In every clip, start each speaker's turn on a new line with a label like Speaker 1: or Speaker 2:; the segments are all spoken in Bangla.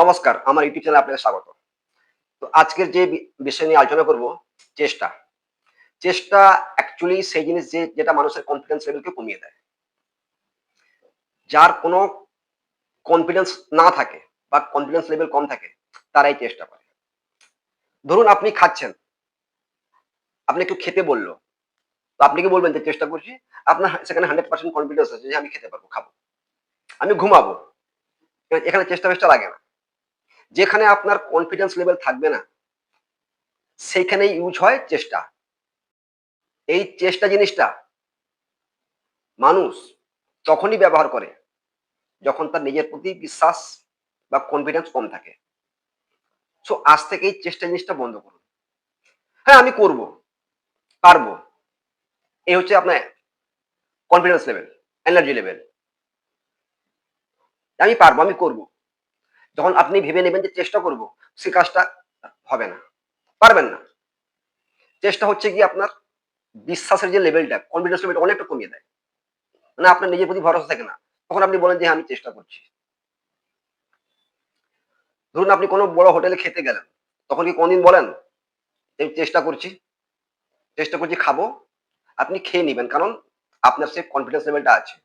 Speaker 1: নমস্কার, আমার ইউটিউব চ্যানেলে আপনাকে স্বাগত। তো আজকের যে বিষয় নিয়ে আলোচনা করব, চেষ্টা। চেষ্টা অ্যাকচুয়ালি সেই জিনিস যে, যেটা মানুষের কনফিডেন্স লেভেলকে কমিয়ে দেয়। যার কোনো কনফিডেন্স না থাকে বা কনফিডেন্স লেভেল কম থাকে, তারাই চেষ্টা করে। ধরুন আপনি খাচ্ছেন, আপনি একটু খেতে বলল, তো আপনি কি বলবেন যে, চেষ্টা করছি, আপনার সেখানে হান্ড্রেড পার্সেন্ট কনফিডেন্স আছে যে, আমি খেতে পারব, খাব। আমি ঘুমাবো। এখানে চেষ্টা চেষ্টা লাগে না। যেখানে আপনার কনফিডেন্স লেভেল থাকবে না সেইখানে ইউজ হয় চেষ্টা। এই চেষ্টা জিনিসটা মানুষ তখনই ব্যবহার করে যখন তার নিজের প্রতি বিশ্বাস বা কনফিডেন্স কম থাকে। সো আজ থেকে এই চেষ্টা জিনিসটা বন্ধ করুন। হ্যাঁ আমি করব, পারব। এই হচ্ছে আপনার কনফিডেন্স লেভেল এনার্জি লেভেল আমি পারব, আমি করব। যখন আপনি ভেবে নেবেন যে চেষ্টা করব সে কাজটা হবে না। পারবেন না। চেষ্টা হচ্ছে কি আপনার বিশ্বাসের যে লেভেলটা কনফিডেন্স লেভেলটা অনেকটা কমিয়ে দেয়। মানে আপনার নিজের প্রতি ভরসা থাকে না। তখন আপনি বলেন যে হ্যাঁ, আমি চেষ্টা করছি। ধরুন আপনি কোনো বড় হোটেলে খেতে গেলেন। তখন কি কোনদিন বলেন আমি চেষ্টা করছি। চেষ্টা করছি খাব। আপনি খেয়ে নেবেন কারণ আপনার সে কনফিডেন্স লেভেলটা আছে।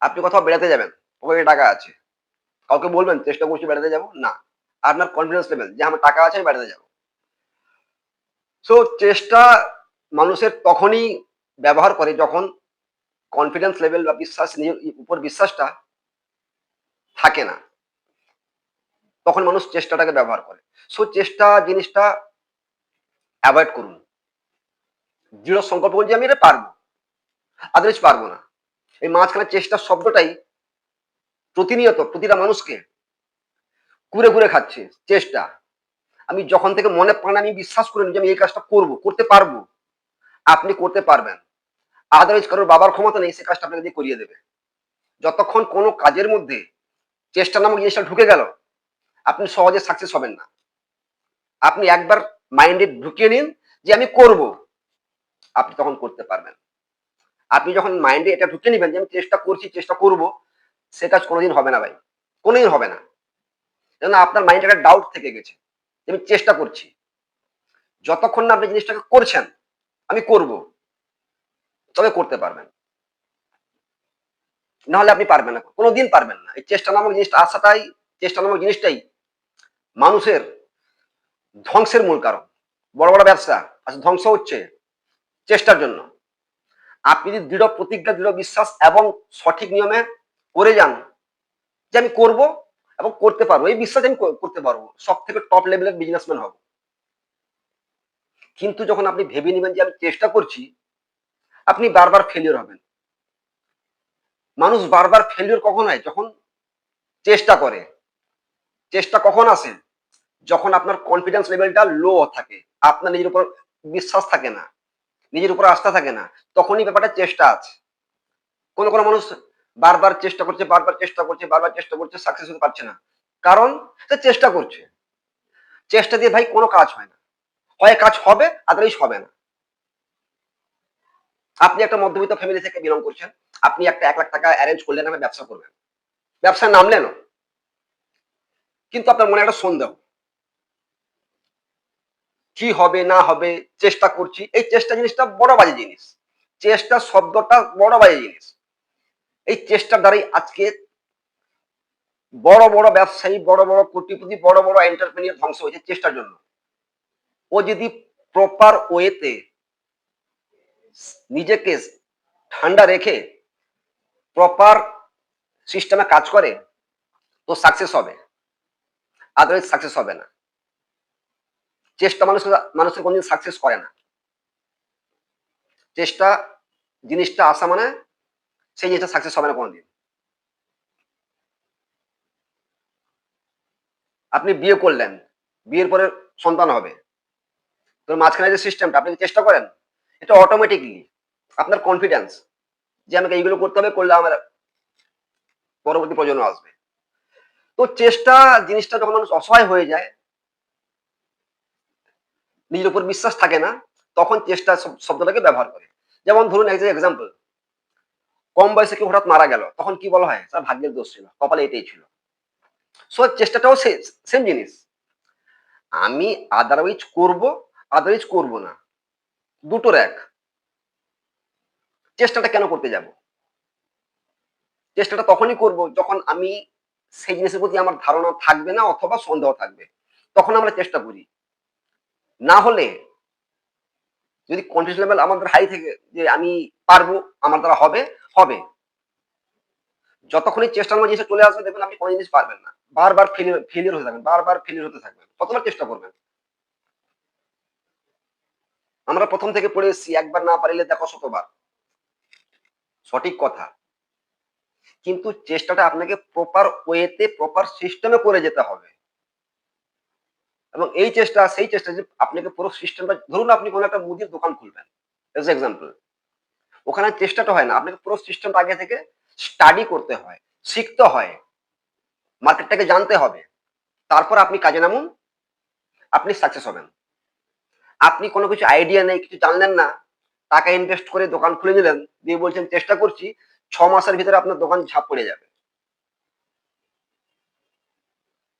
Speaker 1: আপনি কোথাও বেড়াতে যাবেন পকেটে টাকা আছে। কাউকে বলবেন, চেষ্টা করছি বেড়াতে যাব? না। আপনার কনফিডেন্স লেভেল যে আমার টাকা আছে, আমি বেড়াতে যাব। সো চেষ্টা মানুষের তখনই ব্যবহার করে যখন কনফিডেন্স লেভেল বা বিশ্বাস উপর বিশ্বাসটা থাকে না। তখন মানুষ চেষ্টাটাকে ব্যবহার করে। সো চেষ্টা জিনিসটা অ্যাভয়েড করুন। দৃঢ় সংকল্প করুন যে, আমি এটা পারব। আদারওয়াইজ পারব না। এই মাঝখানে চেষ্টা শব্দটাই প্রতিনিয়ত প্রতিটা মানুষকে ঘুরে ঘুরে খাচ্ছে, চেষ্টা। আমি যখন থেকে মনে প্রাণে আমি বিশ্বাস করে যে আমি এই কাজটা করব, করতে পারব, আপনি করতে পারবেন। আদারওয়াইজ কারোর বাবার ক্ষমতা নেই, সে কাজটা আপনাকে দিয়ে করিয়ে দেবে। যতক্ষণ কোনো কাজের মধ্যে চেষ্টা নামক জিনিসটা ঢুকে গেল, আপনি সহজে সাকসেস হবেন না। আপনি একবার মাইন্ডে ঢুকিয়ে নিন যে আমি করব, আপনি তখন করতে পারবেন। আপনি যখন মাইন্ডে এটা ঢুকিয়ে নেবেন যে আমি চেষ্টা করছি, চেষ্টা করব সে কাজ কোনোদিন হবে না ভাই। কোনোদিন হবে না। যেন আপনার মাইন্ডে একটা ডাউট থেকে গেছে। আমি চেষ্টা করছি। যতক্ষণ না আপনি জিনিসটাকে করছেন, আমি করব। তবে করতে পারবেন। নাহলে আপনি পারবেন না। কোনোদিন পারবেন না। এই চেষ্টা নামক জিনিসটা আসাটাই, চেষ্টা নামক জিনিসটাই মানুষের ধ্বংসের মূল কারণ। বড় বড় ব্যবসা আচ্ছা ধ্বংস হচ্ছে চেষ্টার জন্য। আপনি যদি দৃঢ় প্রতিজ্ঞা, দৃঢ় বিশ্বাস এবং সঠিক নিয়মে করে যান, যে আমি করব এবং করতে পারব। এই বিশ্বাস আমি করতে পারব। সব থেকে টপ লেভেলের বিজনেসম্যান হব। কিন্তু যখন আপনি ভেবে নেবেন যে আমি চেষ্টা করছি, আপনি বারবার ফেলিওর হবেন। মানুষ বারবার ফেলিওর কখন হয়? যখন চেষ্টা করে। চেষ্টা কখন আসে? যখন আপনার কনফিডেন্স লেভেলটা লো থাকে। আপনার নিজের উপর বিশ্বাস থাকে না। নিজের উপর আস্থা থাকে না। তখনই ব্যাপারটা চেষ্টা আছে। কোনো কোনো মানুষ বারবার চেষ্টা করছে, বারবার চেষ্টা করছে, বারবার চেষ্টা করছে সাকসেস হতে পারছে না। কারণ সে চেষ্টা করছে। চেষ্টা দিয়ে ভাই কোনো কাজ হয় না। হয় কাজ হবে আদারওয়াইজ হবে না। আপনি একটা মধ্যবিত্ত ফ্যামিলি থেকে বিলং করছেন, আপনি একটা এক লাখ টাকা অ্যারেঞ্জ করলেন আমি ব্যবসা করবেন। ব্যবসায় নামলেন কিন্তু আপনার মনে একটা সন্দেহ। কি হবে, না হবে, চেষ্টা করছি, এই চেষ্টা জিনিসটা বড় বাজে জিনিস। চেষ্টা শব্দটা বড় বাজে জিনিস। এই চেষ্টার দ্বারাই আজকে বড় বড় ব্যবসায়ী, বড় বড় কোটিপতি, বড় বড় এন্টারপ্রেনিয়ার ধ্বংস হয়েছে চেষ্টার জন্য। ও যদি প্রপার ওয়েতে নিজেকে ঠান্ডা রেখে প্রপার সিস্টেমে কাজ করে, তো সাকসেস হবে। আদারওয়াইজ সাকসেস হবে না। চেষ্টা মানুষের মানুষের কোনদিন সাকসেস করে না। চেষ্টা জিনিসটা আসা মানে সেই জিনিসটা সাকসেস হবে না কোনোদিন। আপনি বিয়ে করলেন, বিয়ের পরে সন্তান হবে। তো মাঝখানে যে সিস্টেমটা আপনি চেষ্টা করেন? এটা অটোমেটিকলি আপনার কনফিডেন্স যে আমাকে এইগুলো করতে হবে, করলে আমার পরবর্তী প্রজন্ম আসবে। তো চেষ্টা, জিনিসটা যখন মানুষ অসহায় হয়ে যায়, নিজের উপর বিশ্বাস থাকে না, তখন চেষ্টা শব- শব্দটাকে ব্যবহার করে। যেমন ধরুন এক এক্সাম্পল কম বয়সে কেউ হঠাৎ মারা গেল, তখন কি বলা হয়? স্যার ভাগ্যের দোষ ছিল, কপালে এটাই ছিল। সো চেষ্টাটাও সেম জিনিস। আমি আদারওয়াইজ করব আদারওয়াইজ করব না। দুটোর এক। চেষ্টাটা কেন করতে যাব? চেষ্টাটা তখনই করব যখন আমি সেই জিনিসের প্রতি আমার ধারণা থাকবে না অথবা সন্দেহ থাকবে। তখন আমরা চেষ্টা করি। না হলে যদি কনফিডেন্স লেভেল আমাদের হাই থেকে যে আমি পারব, আমার দ্বারা হবে হবে। যতক্ষণই চেষ্টার মধ্যে চলে আসবে, দেখবেন আপনি কোনো জিনিস পারবেন না। বারবার ফেলিয়ার ফেলিয়ার থাকবেন, বারবার ফেলিয়ার হতে থাকবেন। কতবার চেষ্টা করবেন। আমরা প্রথম থেকে পড়ে এসেছি, একবার না পারিলে দেখো শতবার। সঠিক কথা। কিন্তু চেষ্টাটা আপনাকে প্রপার ওয়েতে প্রপার সিস্টেমে করে যেতে হবে। এবং এই চেষ্টা, সেই চেষ্টা যে আপনাকে পুরো সিস্টেমটা ধরুন আপনি কোনো একটা মুদির দোকান খুলবেন। এজ এক্সাম্পল ওখানে চেষ্টাটা হয় না। আপনাকে পুরো সিস্টেমটা আগে থেকে স্টাডি করতে হয়, শিখতে হয়। মার্কেটটাকে জানতে হবে। তারপর আপনি কাজে নামুন, আপনি সাকসেস হবেন। আপনি কোনো কিছু আইডিয়া নেই, কিছু জানলেন না, টাকা ইনভেস্ট করে দোকান খুলে নিলেন, দিয়ে বলছেন, চেষ্টা করছি, ছ মাসের ভিতরে আপনার দোকান ঝাপ পড়ে যাবে।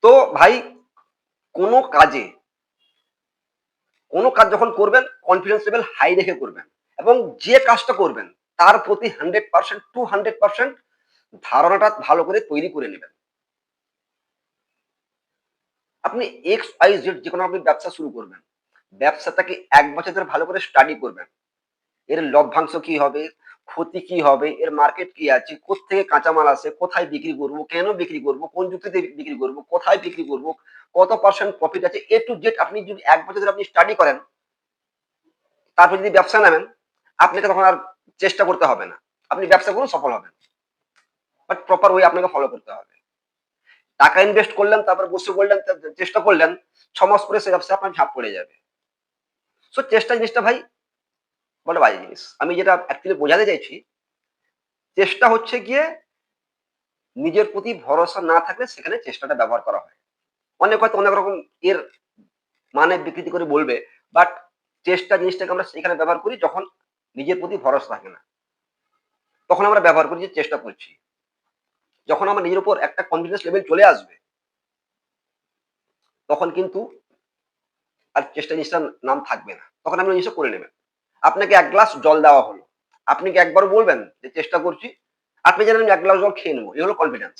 Speaker 1: তো ভাই, কোনো কাজে, কোনো কাজ যখন করবেন কনফিডেন্স লেভেল হাই রেখে করবেন। এবং যে কাজটা করবেন, তার প্রতি hundred percent to hundred percent ধারণাটা ভালো করে তৈরি করে নেবেন। আপনি এক্স আই জেড যে কোনো আপনি ব্যবসা শুরু করবেন, ব্যবসাটাকে এক বছর ধরে ভালো করে স্টাডি করবেন। এর লভ্যাংশ কি হবে, ক্ষতি কি হবে, এর মার্কেট কি আছে থেকে কাঁচামাল আসে কোথায় বিক্রি করব, কেন বিক্রি করব, কোন যুক্তিতে বিক্রি করব, কোথায় বিক্রি করব, কত পার্সেন্ট প্রফিট আছে এ টু জেড আপনি যদি এক বছর ধরে আপনি স্টাডি করেন, তারপর যদি ব্যবসা নেবেন আপনাকে তখন আর চেষ্টা করতে হবে না। আপনি ব্যবসা করুন, সফল হবেন। বাট প্রপার ওয়ে আপনাকে ফলো করতে হবে। টাকা ইনভেস্ট করলেন, তারপর বসে বললেন চেষ্টা করলেন, ছ মাস পরে সে ব্যবসা আপনার ঝাঁপ পড়ে যাবে। সো চেষ্টা জিনিসটা ভাই বলে বাজে জিনিস। আমি যেটা অ্যাকচুয়ালি বোঝাতে চাইছি, চেষ্টা হচ্ছে গিয়ে নিজের প্রতি ভরসা না থাকলে সেখানে চেষ্টাটা ব্যবহার করা হয়। অনেক হয়তো অনেক রকম এর মানে বিকৃতি করে বলবে বাট চেষ্টা জিনিসটাকে আমরা সেখানে ব্যবহার করি যখন নিজের প্রতি ভরসা থাকে না। তখন আমরা ব্যবহার করি যে চেষ্টা করছি। যখন আমার নিজের উপর একটা কনফিডেন্স লেভেল চলে আসবে, তখন কিন্তু আর চেষ্টা জিনিসটার নাম থাকবে না। তখন আপনি জিনিসটা করে নেবেন। আপনাকে এক গ্লাস জল দেওয়া হলো। আপনি কি একবার বলবেন যে চেষ্টা করছি? আপনি জানেন আমি এক গ্লাস জল খেয়ে নেব। এই হলো কনফিডেন্স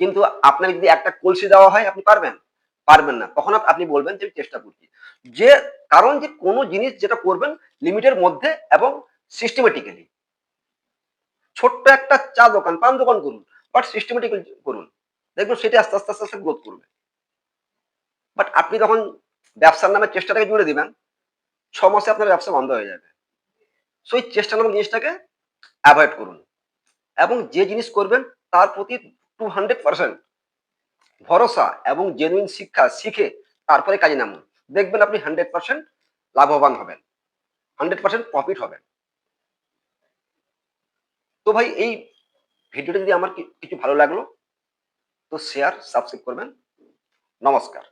Speaker 1: কিন্তু আপনাকে যদি একটা কলসি দেওয়া হয়, আপনি পারবেন? পারবেন না। তখন আপনি বলবেন যে আমি চেষ্টা করছি। যে কারণ যে কোনো জিনিস যেটা করবেন লিমিটের মধ্যে এবং সিস্টেমেটিক্যালি ছোট্ট একটা চা দোকান, পান দোকান করুন বাট সিস্টেমেটিক্যালি করুন। দেখবেন সেটা আস্তে আস্তে আস্তে আস্তে গ্রোথ করবে। বাট আপনি তখন ব্যবসার নামে চেষ্টাটাকে জুড়ে দিবেন, ছ মাসে আপনার ব্যবসা বন্ধ হয়ে যাবে। সো এই চেষ্টা নামক জিনিসটাকে অ্যাভয়েড করুন। এবং যে জিনিস করবেন, তার প্রতি টু হান্ড্রেড পার্সেন্ট ভরসা এবং জেনুইন শিক্ষা শিখে তারপরে কাজে নামুন। দেখবেন আপনি হান্ড্রেড পার্সেন্ট লাভবান হবেন। হান্ড্রেড পার্সেন্ট প্রফিট হবেন। তো ভাই, এই ভিডিওটা যদি আমার কিছু ভালো লাগল, তো শেয়ার সাবস্ক্রাইব করবেন। নমস্কার।